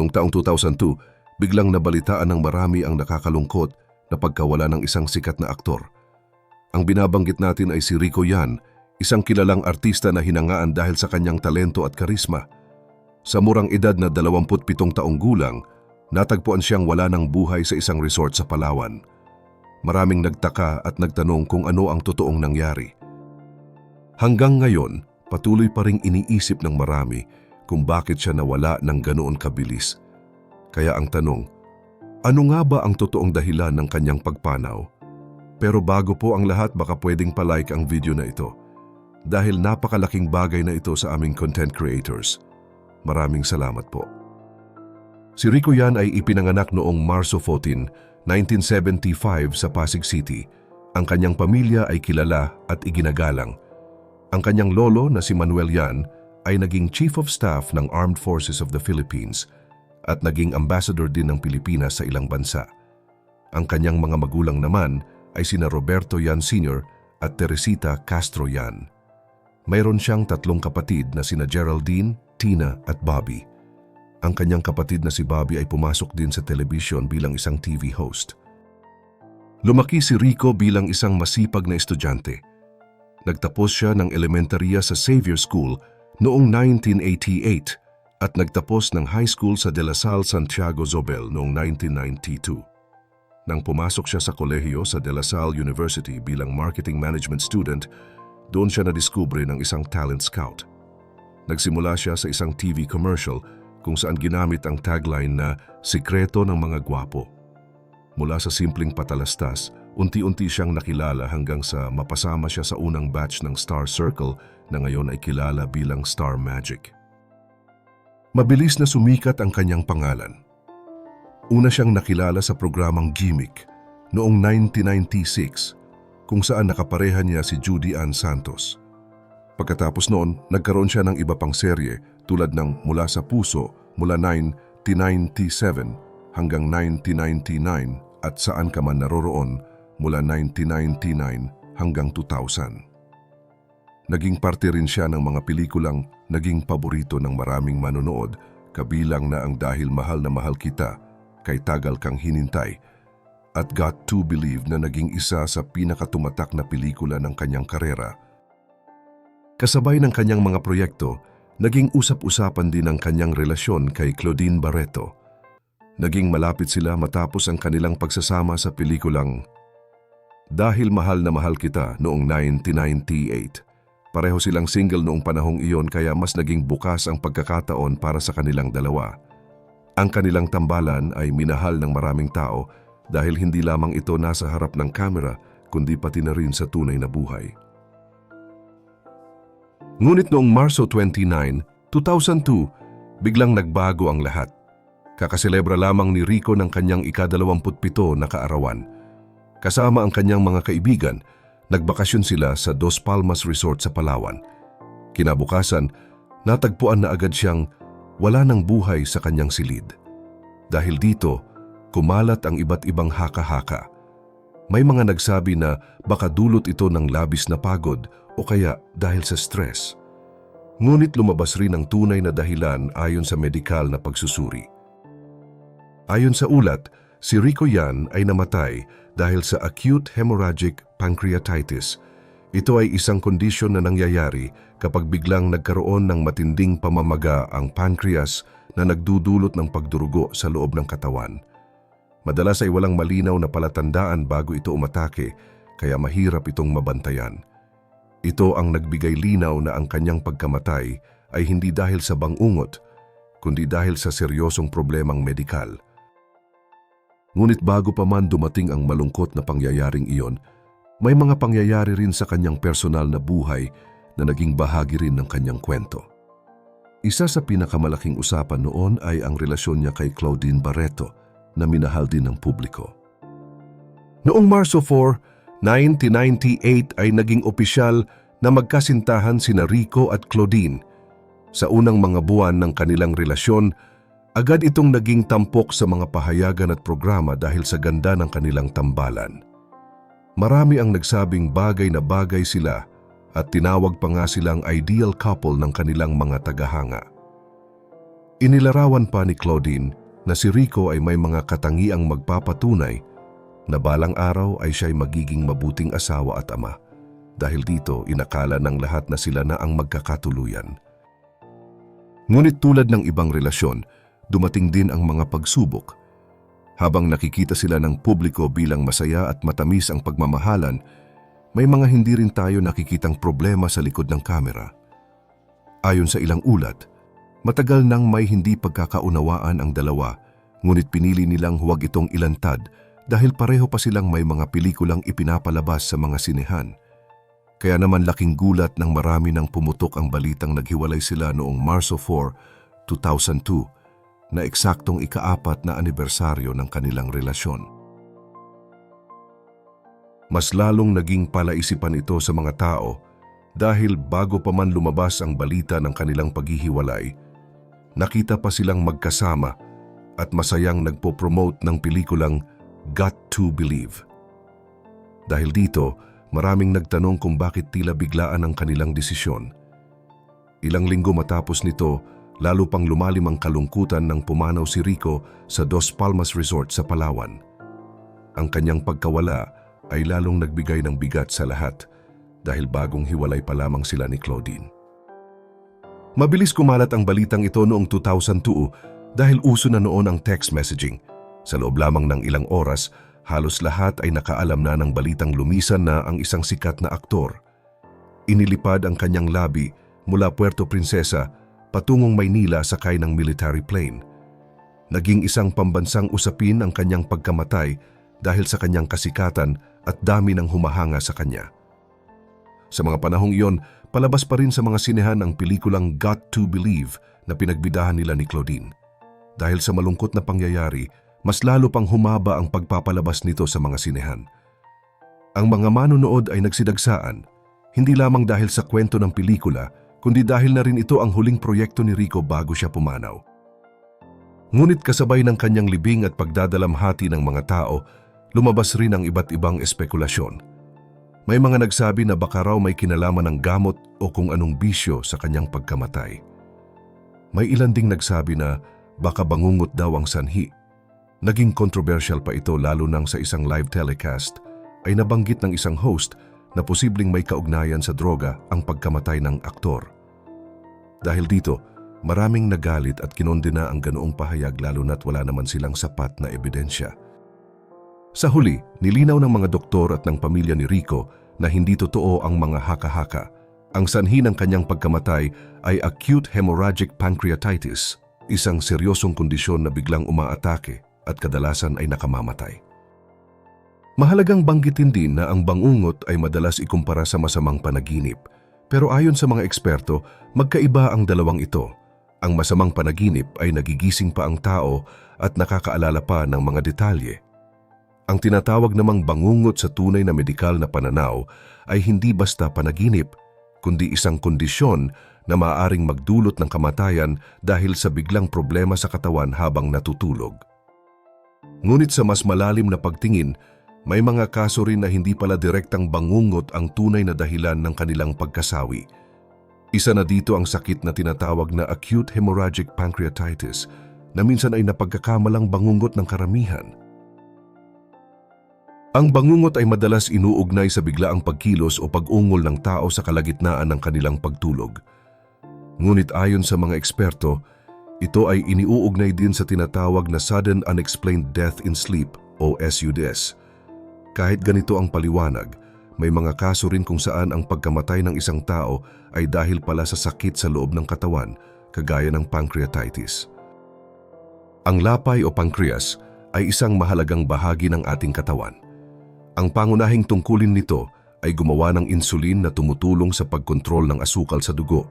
Noong taong 2002, biglang nabalitaan ng marami ang nakakalungkot na pagkawala ng isang sikat na aktor. Ang binabanggit natin ay si Rico Yan, isang kilalang artista na hinangaan dahil sa kanyang talento at karisma. Sa murang edad na 27 taong gulang, natagpuan siyang wala ng buhay sa isang resort sa Palawan. Maraming nagtaka at nagtanong kung ano ang totoong nangyari. Hanggang ngayon, patuloy pa ring iniisip ng marami kung bakit siya nawala ng ganoon kabilis. Kaya ang tanong, ano nga ba ang totoong dahilan ng kanyang pagpanaw? Pero bago po ang lahat baka pwedeng palike ang video na ito. Dahil napakalaking bagay na ito sa aming content creators. Maraming salamat po. Si Rico Yan ay ipinanganak noong Marso 14, 1975 sa Pasig City. Ang kanyang pamilya ay kilala at iginagalang. Ang kanyang lolo na si Manuel Yan ay naging Chief of Staff ng Armed Forces of the Philippines at naging ambassador din ng Pilipinas sa ilang bansa. Ang kanyang mga magulang naman ay sina Roberto Yan Sr. at Teresita Castro Yan. Mayroon siyang tatlong kapatid na sina Geraldine, Tina at Bobby. Ang kanyang kapatid na si Bobby ay pumasok din sa television bilang isang TV host. Lumaki si Rico bilang isang masipag na estudyante. Nagtapos siya ng elementarya sa Xavier School noong 1988 at nagtapos ng high school sa De La Salle Santiago Zobel noong 1992. Nang pumasok siya sa kolehiyo sa De La Salle University bilang marketing management student, doon siya nadiskubre ng isang talent scout. Nagsimula siya sa isang TV commercial kung saan ginamit ang tagline na Sikreto ng mga gwapo. Mula sa simpleng patalastas, unti-unti siyang nakilala hanggang sa mapasama siya sa unang batch ng Star Circle na ngayon ay kilala bilang Star Magic. Mabilis na sumikat ang kanyang pangalan. Una siyang nakilala sa programang Gimmick noong 1996 kung saan nakapareha niya si Judy Ann Santos. Pagkatapos noon, nagkaroon siya ng iba pang serye tulad ng Mula sa Puso mula 1997 hanggang 1999 at Saan Ka Man Naroroon mula 1999 hanggang 2000. Naging parte rin siya ng mga pelikulang naging paborito ng maraming manonood kabilang na ang Dahil Mahal na Mahal Kita, Kay Tagal Kang Hinintay at Got to Believe na naging isa sa pinakatumatak na pelikula ng kanyang karera. Kasabay ng kanyang mga proyekto, naging usap-usapan din ang kanyang relasyon kay Claudine Barreto. Naging malapit sila matapos ang kanilang pagsasama sa pelikulang Dahil Mahal na Mahal Kita noong 1998. Pareho silang single noong panahong iyon kaya mas naging bukas ang pagkakataon para sa kanilang dalawa. Ang kanilang tambalan ay minahal ng maraming tao dahil hindi lamang ito nasa harap ng kamera kundi pati na rin sa tunay na buhay. Ngunit noong Marso 29, 2002, biglang nagbago ang lahat. Kakaselebra lamang ni Rico ng kanyang ika-27 na kaarawan. Kasama ang kanyang mga kaibigan, nagbakasyon sila sa Dos Palmas Resort sa Palawan. Kinabukasan, natagpuan na agad siyang wala ng buhay sa kanyang silid. Dahil dito, kumalat ang iba't ibang haka-haka. May mga nagsabi na baka dulot ito ng labis na pagod o kaya dahil sa stress. Ngunit lumabas rin ang tunay na dahilan ayon sa medikal na pagsusuri. Ayon sa ulat, si Rico Yan ay namatay dahil sa acute hemorrhagic pancreatitis. Ito ay isang kondisyon na nangyayari kapag biglang nagkaroon ng matinding pamamaga ang pancreas na nagdudulot ng pagdurugo sa loob ng katawan. Madalas ay walang malinaw na palatandaan bago ito umatake kaya mahirap itong mabantayan. Ito ang nagbigay linaw na ang kanyang pagkamatay ay hindi dahil sa bangungot, kundi dahil sa seryosong problemang medikal. Ngunit bago pa man dumating ang malungkot na pangyayaring iyon, may mga pangyayari rin sa kanyang personal na buhay na naging bahagi rin ng kanyang kwento. Isa sa pinakamalaking usapan noon ay ang relasyon niya kay Claudine Barreto na minahal din ng publiko. Noong Marso 4, 1998 ay naging opisyal na magkasintahan sina Rico at Claudine. Sa unang mga buwan ng kanilang relasyon, agad itong naging tampok sa mga pahayagan at programa dahil sa ganda ng kanilang tambalan. Marami ang nagsabing bagay na bagay sila at tinawag pa nga silang ideal couple ng kanilang mga tagahanga. Inilarawan pa ni Claudine na si Rico ay may mga katangiang magpapatunay na balang araw ay siya'y magiging mabuting asawa at ama. Dahil dito, inakala ng lahat na sila na ang magkakatuluyan. Ngunit tulad ng ibang relasyon, dumating din ang mga pagsubok. Habang nakikita sila ng publiko bilang masaya at matamis ang pagmamahalan, may mga hindi rin tayo nakikitang problema sa likod ng kamera. Ayon sa ilang ulat, matagal nang may hindi pagkakaunawaan ang dalawa, ngunit pinili nilang huwag itong ilantad dahil pareho pa silang may mga pelikulang ipinapalabas sa mga sinehan. Kaya naman laking gulat nang marami nang pumutok ang balitang naghiwalay sila noong Marso 4, 2002 na eksaktong ikaapat na anibersaryo ng kanilang relasyon. Mas lalong naging palaisipan ito sa mga tao dahil bago pa man lumabas ang balita ng kanilang paghihiwalay, nakita pa silang magkasama at masayang nagpo-promote ng pelikulang Got to Believe. Dahil dito, maraming nagtanong kung bakit tila biglaan ang kanilang desisyon. Ilang linggo matapos nito, lalo pang lumalim ang kalungkutan ng pumanaw si Rico sa Dos Palmas Resort sa Palawan. Ang kanyang pagkawala ay lalong nagbigay ng bigat sa lahat dahil bagong hiwalay pa lamang sila ni Claudine. Mabilis kumalat ang balitang ito noong 2002 dahil uso na noon ang text messaging. Sa loob lamang ng ilang oras, halos lahat ay nakaalam na ng balitang lumisan na ang isang sikat na aktor. Inilipad ang kanyang labi mula Puerto Princesa patungong Maynila sakay ng military plane. Naging isang pambansang usapin ang kanyang pagkamatay dahil sa kanyang kasikatan at dami ng humahanga sa kanya. Sa mga panahong iyon, palabas pa rin sa mga sinehan ang pelikulang Got to Believe na pinagbidahan nila ni Claudine. Dahil sa malungkot na pangyayari, mas lalo pang humaba ang pagpapalabas nito sa mga sinehan. Ang mga manonood ay nagsidagsaan, hindi lamang dahil sa kwento ng pelikula, kundi dahil na rin ito ang huling proyekto ni Rico bago siya pumanaw. Ngunit kasabay ng kanyang libing at pagdadalamhati ng mga tao, lumabas rin ang iba't ibang espekulasyon. May mga nagsabi na baka raw may kinalaman ng gamot o kung anong bisyo sa kanyang pagkamatay. May ilan ding nagsabi na baka bangungot daw ang sanhi. Naging controversial pa ito lalo nang sa isang live telecast ay nabanggit ng isang host na posibleng may kaugnayan sa droga ang pagkamatay ng aktor. Dahil dito, maraming nagalit at kinondena ang ganoong pahayag lalo na't wala naman silang sapat na ebidensya. Sa huli, nilinaw ng mga doktor at ng pamilya ni Rico na hindi totoo ang mga haka-haka. Ang sanhi ng kanyang pagkamatay ay acute hemorrhagic pancreatitis, isang seryosong kondisyon na biglang umaatake at kadalasan ay nakamamatay. Mahalagang banggitin din na ang bangungot ay madalas ikumpara sa masamang panaginip. Pero ayon sa mga eksperto, magkaiba ang dalawang ito. Ang masamang panaginip ay nagigising pa ang tao at nakakaalala pa ng mga detalye. Ang tinatawag namang bangungot sa tunay na medikal na pananaw ay hindi basta panaginip, kundi isang kondisyon na maaaring magdulot ng kamatayan dahil sa biglang problema sa katawan habang natutulog. Ngunit sa mas malalim na pagtingin, may mga kaso rin na hindi pala direktang bangungot ang tunay na dahilan ng kanilang pagkasawi. Isa na dito ang sakit na tinatawag na acute hemorrhagic pancreatitis na minsan ay napagkakamalang bangungot ng karamihan. Ang bangungot ay madalas inuugnay sa biglaang pagkilos o pag-ungol ng tao sa kalagitnaan ng kanilang pagtulog. Ngunit ayon sa mga eksperto, ito ay iniuugnay din sa tinatawag na Sudden Unexplained Death in Sleep o SUDS. Kahit ganito ang paliwanag, may mga kaso rin kung saan ang pagkamatay ng isang tao ay dahil pala sa sakit sa loob ng katawan, kagaya ng pancreatitis. Ang lapay o pancreas ay isang mahalagang bahagi ng ating katawan. Ang pangunahing tungkulin nito ay gumawa ng insulin na tumutulong sa pagkontrol ng asukal sa dugo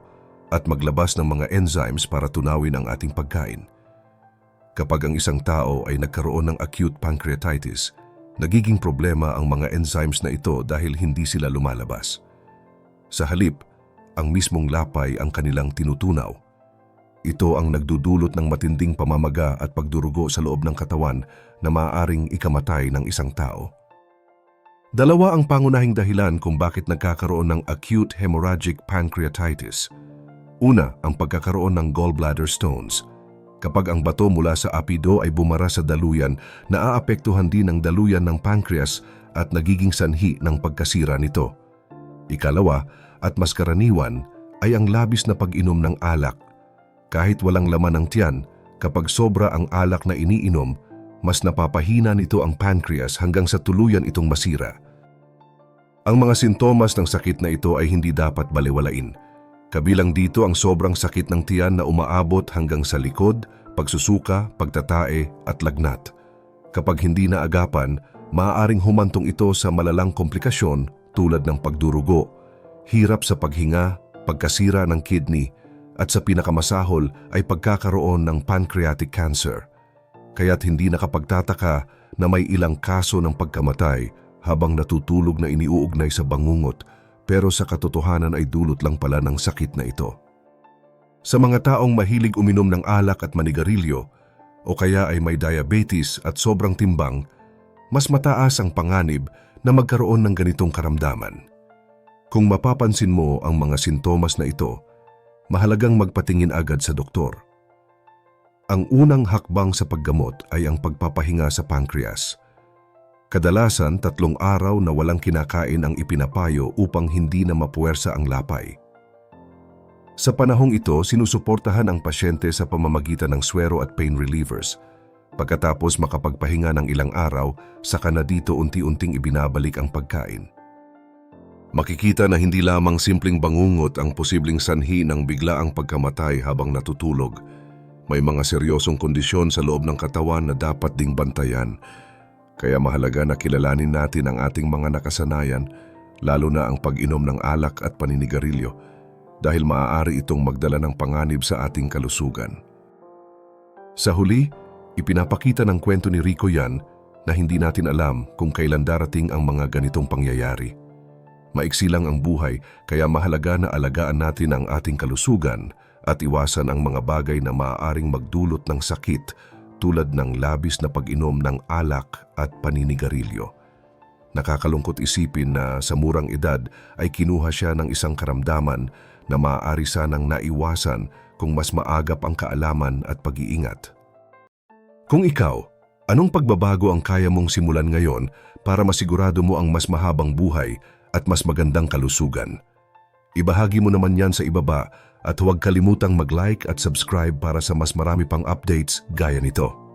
at maglabas ng mga enzymes para tunawin ang ating pagkain. Kapag ang isang tao ay nagkaroon ng acute pancreatitis, nagiging problema ang mga enzymes na ito dahil hindi sila lumalabas. Sa halip, ang mismong lapay ang kanilang tinutunaw. Ito ang nagdudulot ng matinding pamamaga at pagdurugo sa loob ng katawan na maaaring ikamatay ng isang tao. Dalawa ang pangunahing dahilan kung bakit nagkakaroon ng acute hemorrhagic pancreatitis. Una, ang pagkakaroon ng gallbladder stones. Kapag ang bato mula sa apido ay bumara sa daluyan, naaapektuhan din ang daluyan ng pancreas at nagiging sanhi ng pagkasira nito. Ikalawa, at mas karaniwan, ay ang labis na pag-inom ng alak. Kahit walang laman ng tiyan, kapag sobra ang alak na iniinom, mas napapahina nito ang pancreas hanggang sa tuluyan itong masira. Ang mga sintomas ng sakit na ito ay hindi dapat baliwalain. Kabilang dito ang sobrang sakit ng tiyan na umaabot hanggang sa likod, pagsusuka, pagtatae at lagnat. Kapag hindi naagapan, maaaring humantong ito sa malalang komplikasyon tulad ng pagdurugo, hirap sa paghinga, pagkasira ng kidney, at sa pinakamasahol ay pagkakaroon ng pancreatic cancer. Kaya't hindi nakapagtataka na may ilang kaso ng pagkamatay habang natutulog na iniuugnay sa bangungot pero sa katotohanan ay dulot lang pala ng sakit na ito. Sa mga taong mahilig uminom ng alak at manigarilyo o kaya ay may diabetes at sobrang timbang, mas mataas ang panganib na magkaroon ng ganitong karamdaman. Kung mapapansin mo ang mga sintomas na ito, mahalagang magpatingin agad sa doktor. Ang unang hakbang sa paggamot ay ang pagpapahinga sa pancreas. Kadalasan tatlong araw na walang kinakain ang ipinapayo upang hindi na mapuwersa ang lapay. Sa panahong ito, sinusuportahan ang pasyente sa pamamagitan ng swero at pain relievers. Pagkatapos makapagpahinga ng ilang araw, saka na dito unti-unting ibinabalik ang pagkain. Makikita na hindi lamang simpleng bangungot ang posibleng sanhi ng biglaang pagkamatay habang natutulog. May mga seryosong kondisyon sa loob ng katawan na dapat ding bantayan. Kaya mahalaga na kilalanin natin ang ating mga nakasanayan, lalo na ang pag-inom ng alak at paninigarilyo, dahil maaari itong magdala ng panganib sa ating kalusugan. Sa huli, ipinapakita ng kwento ni Rico yan na hindi natin alam kung kailan darating ang mga ganitong pangyayari. Maiksi lang ang buhay kaya mahalaga na alagaan natin ang ating kalusugan at iwasan ang mga bagay na maaaring magdulot ng sakit tulad ng labis na pag-inom ng alak at paninigarilyo. Nakakalungkot isipin na sa murang edad ay kinuha siya ng isang karamdaman na maaari sanang naiwasan kung mas maagap ang kaalaman at pag-iingat. Kung ikaw, anong pagbabago ang kaya mong simulan ngayon para masigurado mo ang mas mahabang buhay at mas magandang kalusugan? Ibahagi mo naman yan sa ibaba at huwag kalimutang mag-like at subscribe para sa mas marami pang updates gaya nito.